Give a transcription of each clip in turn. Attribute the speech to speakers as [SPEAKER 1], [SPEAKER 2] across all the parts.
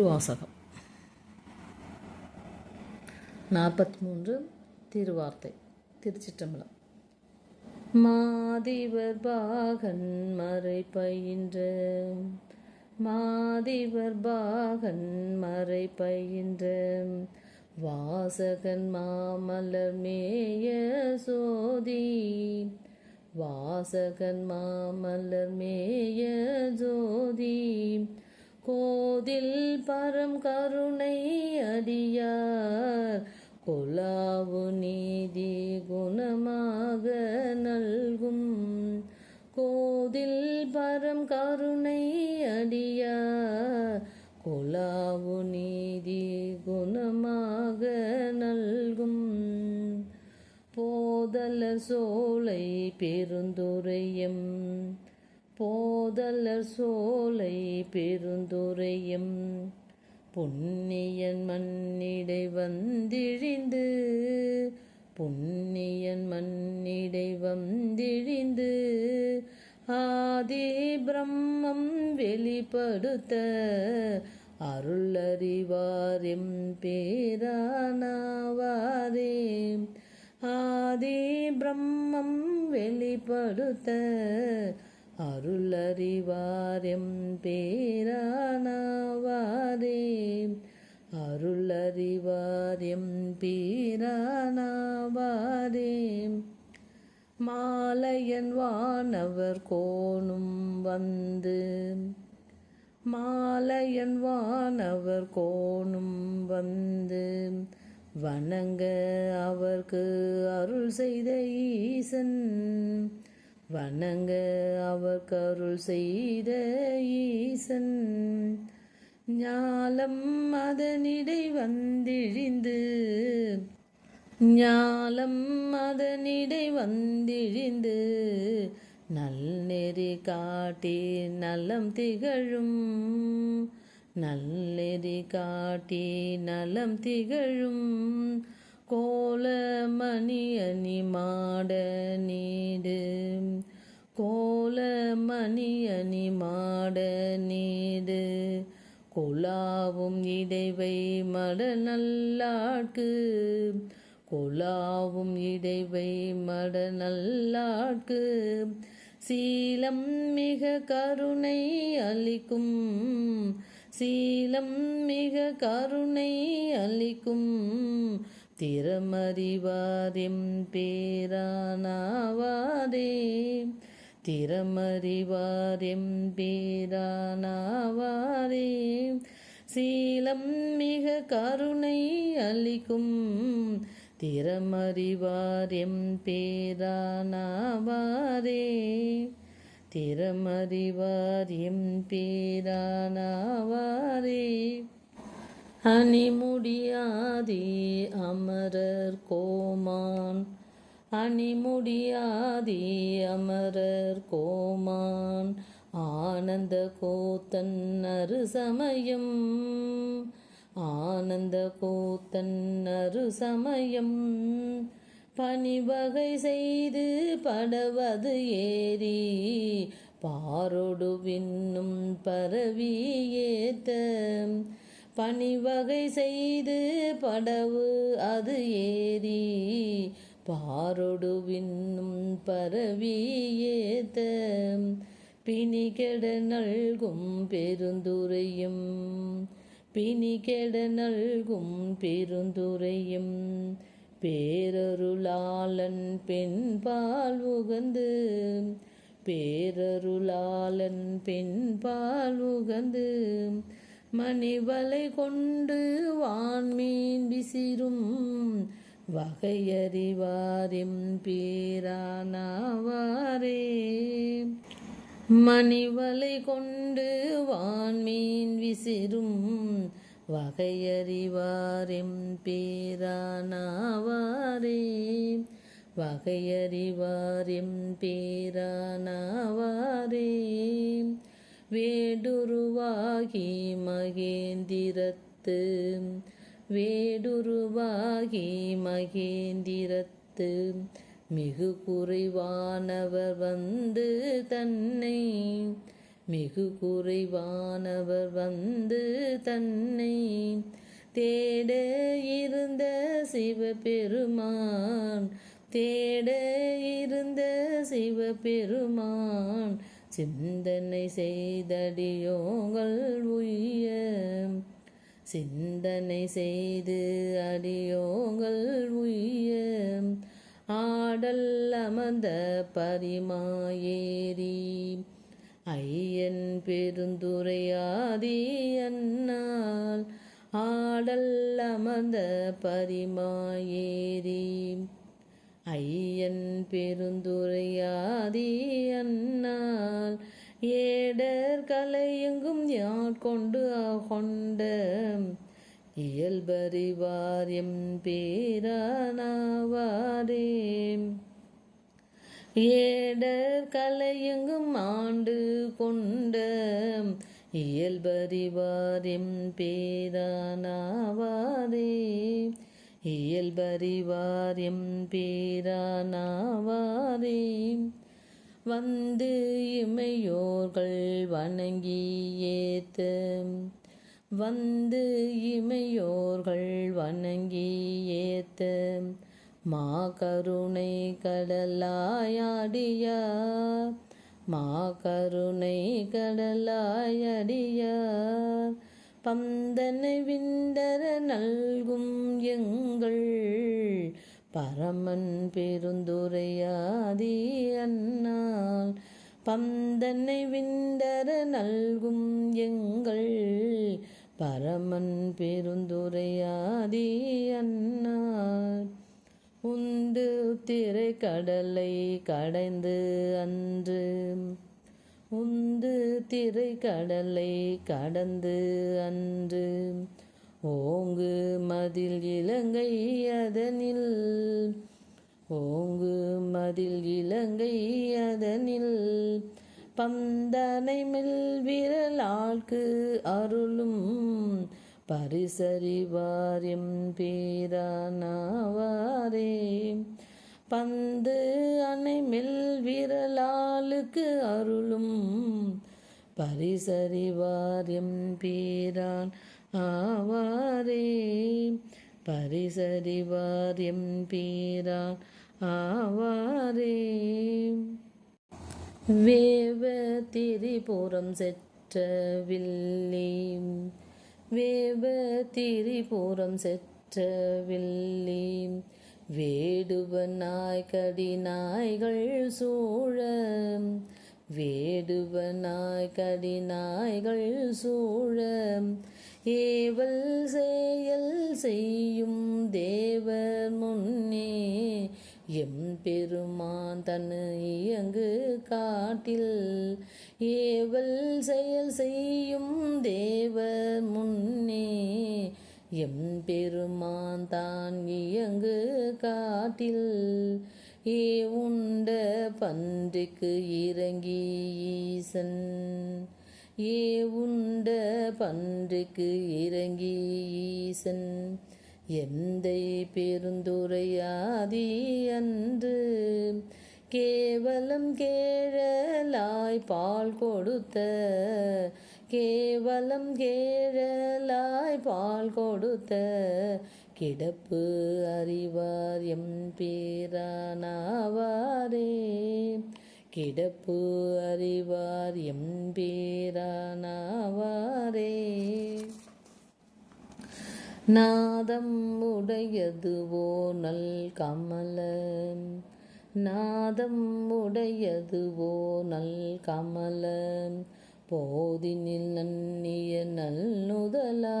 [SPEAKER 1] திருவாசகம். நாற்பத்தி மூன்று திருவார்த்தை திருச்சிற்றம்பலம். மாதிவர் பாகன் மறை பயின்ற மாதிவர் பாகன் மறை பயின்ற வாசகன் மாமலர் மேய சோதி வாசகன் மாமலர் மேய ஜோதி கோதில் பரம் கருணை அடியார். கொலாவு நீதி குணமாக நல்கும். கோதில் பரம் கருணை அடியார். கொலாவு நீதி குணமாக நல்கும். போதல சோலை பெருந்துரையம். போதலர் சோலை பெருந்துரையும் பொன்னியன் மண்ணிடை வந்திழிந்து புண்ணியன் மண்ணிடை வந்திழிந்து ஆதி பிரம்மம் வெளிப்படுத்த அருளறிவாரிம் பேரானாவாரே ஆதி பிரம்மம் வெளிப்படுத்த அருளறிவாரெம் பேரானாவாரே அருளறிவாரெம் பேரானாவாரே மாலையன் வானவர் கோணும் வந்து. மாலையன் வானவர் கோணும் வந்து. வணங்க அவர்க்கு அருள் செய்த ஈசன். வணங்க அவர் கருள் செய்த ஈசன். ஞாலம் அதனிடை வந்திழிந்து. ஞாலம் அதனிடை வந்திழிந்து. நல்நெறி காட்டி நலம் திகழும். நல்லெறி காட்டி நலம் திகழும். கோலமணி அணி மாடனி மணியணி மாட நீடு. கொலாவும் இடைவை மட நல்லாட்கு. கொலாவும் இடைவை மட நல்லாட்கு. சீலம் மிக கருணை அளிக்கும். சீலம் மிக கருணை அளிக்கும். திறமறிவாரிம் பேரானாவாதே. திறமறிவாரெம் பேரானாவாரே சீலம் மிக கருணை அளிக்கும் திறமறிவாரெம் பேரானாவாரே திறமறிவாரியம் பேரானாவாரே அணிமுடியாதே அமரர் கோமான். அணிமுடியாதி அமரர் கோமான். ஆனந்த கோத்தன் அரு சமயம். ஆனந்த கோத்தன் அரு சமயம். பணிவகை செய்து படவது ஏறி பாரொடு விண்ணும் பரவி ஏத்த. பணிவகை செய்து படவு அது ஏறி பாரொடு விண்ணும் பரவியேத. பிணிகெட நல்கும் பெருந்துரையும். பிணிகெட நல்கும் பெருந்துரையும். பேரருளாளன் பெண்பால் உகந்து. பேரருளாளன் பெண்பால் உகந்து. மணிவலை கொண்டு வான்மீன் விசிறும். வகையறிவாரிம் பேரானாவாரே. மணிவலை கொண்டு வான்மீன் விசிறும் வகையறிவாரிம் பேரானாவாரே. வகையறிவாரிம் பேரானாவாரே. வேடுருவாகி மகேந்திரத்து வேடுருவாகி மகேந்திரத்து. மிகு குறைவானவர் வந்து தன்னை. மிகு குறைவானவர் வந்து தன்னை. தேட இருந்த சிவபெருமான். தேட இருந்த சிவபெருமான். சிந்தனை செய்தடியோங்கள் உய்ய. சிந்தனை செய்து அடியோங்கள் உய்ய ஆடல் அமர்ந்த பரிமாயேரி ஐயன் பெருந்துரையாதி அன்னால் ஆடல் அமர்ந்த பரிமாயேரி ஐயன் பெருந்துரையாதி அன்னால் ஏடர் கலையெங்கும் யாட்கொண்டு கொண்ட? இயல்பறிவார் எம் பேரானாவாரே. ஏடர் கலையெங்கும் ஆண்டு கொண்ட? இயல்பறிவார் எம் பேரானாவாரே. இயல்பறிவார் எம் பேரானாவாரே. வந்து இமையோர்கள் வணங்கி ஏத்து. வந்து இமையோர்கள் வணங்கி ஏத்து. மா கருணை கடலாயாடியார் மா கருணை கடலாயடியார் பந்தனை விண்டர நல்கும் எங்கள் பரமன் பெருந்துரையாதி அன்னால் பந்தனை விண்டர நல்கும் எங்கள் பரமன் பெருந்துரையாதி அன்னால் உண்டு திரை கடலை கடைந்து அன்று உந்து திரை கடலை கடந்து அன்று ஓங்கு மதில் இலங்கை அதனில். ஓங்கு மதில் இலங்கை அதனில். பந்தனை மில் விரலாட்கு அருளும். பரிசறிவாரியம் பேரானாவாரே. பந்து அணை மில் விரலாளுக்கு அருளும். பரிசறிவாரியம் பேரான் ஆவாரே. பரிசறிவாரியம் எம்பீரான் ஆவாரே. வேவ திரிபுரம் செற்ற வில்லி. வேவ திரிபுரம் செற்ற வில்லி. வேடுவனாய் கடிநாய்கள் சூழ. வேடுவனாய் கடிநாய்கள் சூழ. ஏவல் செயல் செய்யும் தேவர் முன்னே எம் பெருமான் தன்னு இயங்கு காட்டில். ஏவல் செயல் செய்யும் தேவர் முன்னே எம் பெருமான் தான் இயங்கு காட்டில். ஏ உண்ட பன்றிக்கு இறங்கி ஈசன். ஏ உண்ட பன்றுக்கு இறங்கி ஈசன் எந்தை பெருந்துரையாதி அன்று? கேவலம் கேழலாய் பால் கொடுத்த கேவலம் கேழலாய் பால் கொடுத்த கிடப்பு அறிவார் எம் பேரானாவாரே கிடப்பு அறிவார் எம்பேரானாவாரே. நாதம் உடையதுவோ நல் கமலம் நாதம் உடையதுவோ நல் கமலம் போதினில் நன்னிய நல்லுதலா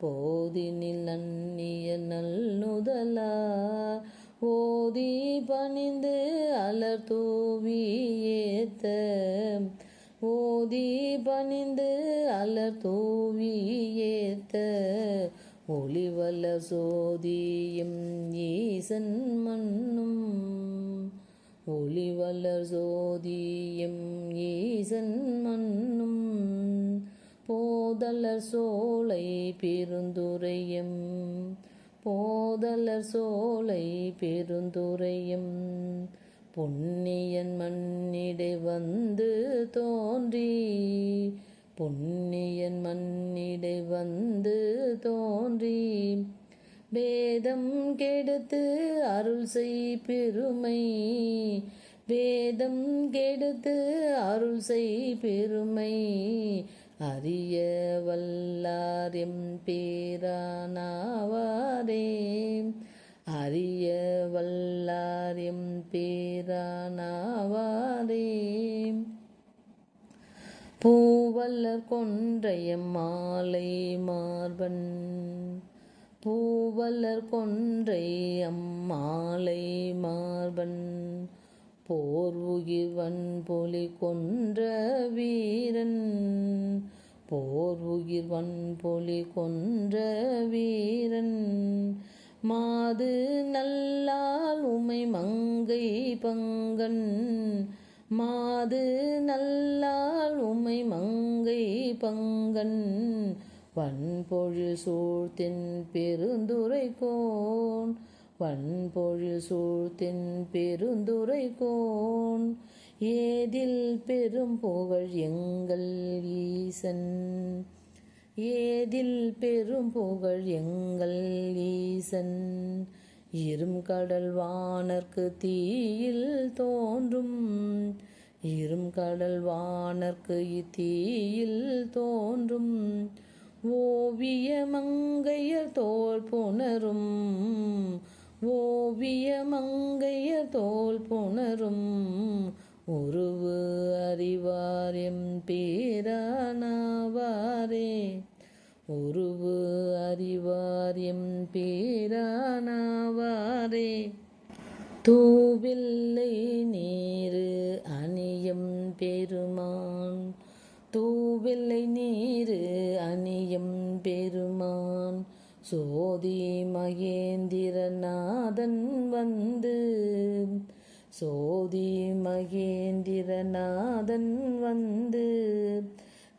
[SPEAKER 1] போதினில் நன்னிய நல்லுதலா ஓதி பணிந்து அலர் தூவி ஏத்த. ஓதி பணிந்து அலர் தூவி ஏத்த. ஒளிவல சோதியும் ஈசன் மண்ணும். ஒளிவலர் சோதியும் ஈசன் மண்ணும். போதலர் சோலை பெருந்துரையும். போதலர் சோலை பெருந்துரையும் பொன்னியன் மண்ணிடை வந்து தோன்றி பொன்னியன் மண்ணிடை வந்து தோன்றி வேதம் கெடுத்து அருள் செய் பெருமை வேதம் கெடுத்து அருள் செய் பெருமை அறிய வல்லாரியம் பேரானாவாரே. அறிய வல்லாரியம் பேரானாவாரே. பூவல்லர் கொன்றைய மாலை மார்பன். பூவல்லர் கொன்றை அம்மாலை மார்பன். போர் உயிர்வன் பொலி கொன்ற வீரன். போர் உயிர்வன் பொலி கொன்ற வீரன். மாது நல்லால் உமை மங்கை பங்கன். மாது நல்லால் உமை மங்கை பங்கன். வன்பொழில் சூழ்த்தின் பெருந்துரை பண்பொழில் சூழ்த்தின் பெருந்துரை கோன் ஏதில் பெரும் புகழ் எங்கள் ஈசன். ஏதில் பெரும் புகழ் எங்கள் ஈசன். இரும் கடல் வானர்க்கு தீயில் தோன்றும் இரும் கடல் வானர்க்கு இத்தீயில் தோன்றும். ஓவிய மங்கையர் தோல் புணரும் ஓவியமங்கைய தோல் புணரும். உருவு அறிவாரியம் பேரானாவாரே. உருவு அறிவாரியம் பேரானாவாரே. தூவில்லை நீரு அணியம் பெருமான். தூவில்லை நீரு அணியம் பெருமான். சோதி மகேந்திரநாதன் வந்து சோதி மகேந்திரநாதன் வந்து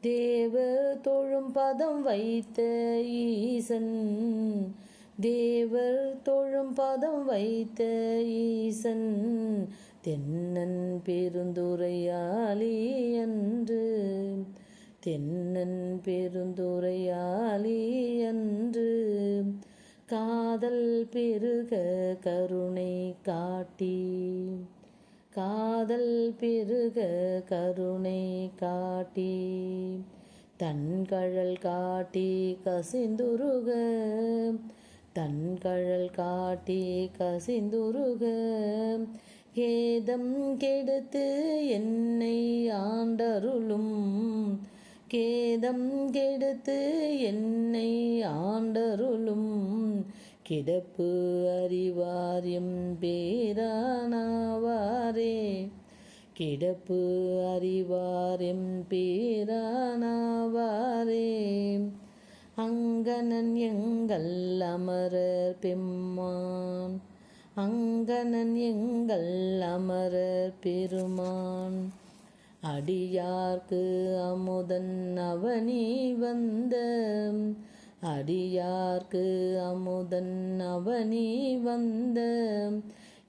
[SPEAKER 1] தேவ தொழும் பதம் வைத்த ஈசன் தேவர் தொழும் பதம் வைத்த ஈசன் தென்னன் பெருந்துரையாளி என்று. தென்னன் பெருந்துரையாளி அன்று காதல் பெருக கருணை காட்டி. காதல் பெருக கருணை காட்டி. தன்கழல் காட்டி கசிந்துருக. தன்கழல் காட்டி கசிந்துருக. கேதம் கெடுத்து என்னை ஆண்டருளும். கேதம் கெடுத்து என்னை ஆண்டருளும். கிடப்பு அறிவாரியம் பேரானாவாரே. கிடப்பு அறிவாரியம் பேரானாவாரே. அங்கனன் எங்கள் அமரர் பெம்மான். அங்கனன் எங்கள் அமரர் பெருமான். அடியார்க்கு அமுதன் அவனி வந்த. அடியார்க்கு அமுதன் அவனி வந்த.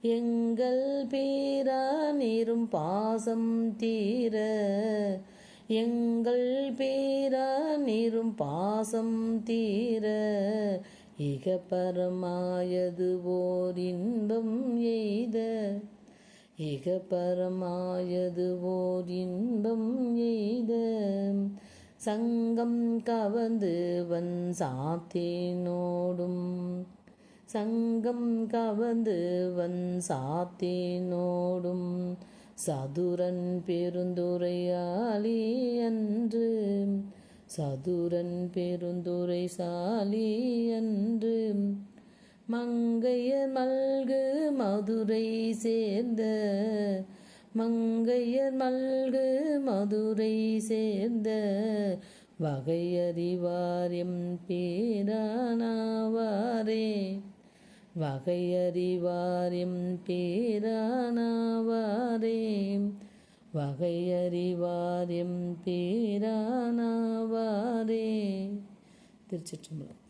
[SPEAKER 1] எங்கள் பேரா நீரும் பாசம் தீர. எங்கள் பேரா நீரும் பாசம் தீர. இக பரமாயது ஓர் இன்பம் எய்த. இக பரமாயது ஓர் இன்பம் எய்த சங்கம் கவந்து வன் சாத்தேனோடும். சங்கம் கவந்து வன் சாத்தேனோடும். சதுரன் பெருந்துரையாளி அன்று. சதுரன் பெருந்துரை சாலி அன்று. மங்கையர் மல் மதுரை சேர்ந்த மங்கையர் மல்கு மதுரை சேர்ந்த வகையறிவாரியம் பேரானாவாரே. வகையறிவாரியம் பேரானாவாரே. வகையறிவாரியம் பேரானாவாரே. திருச்சிற்றம்பலம்.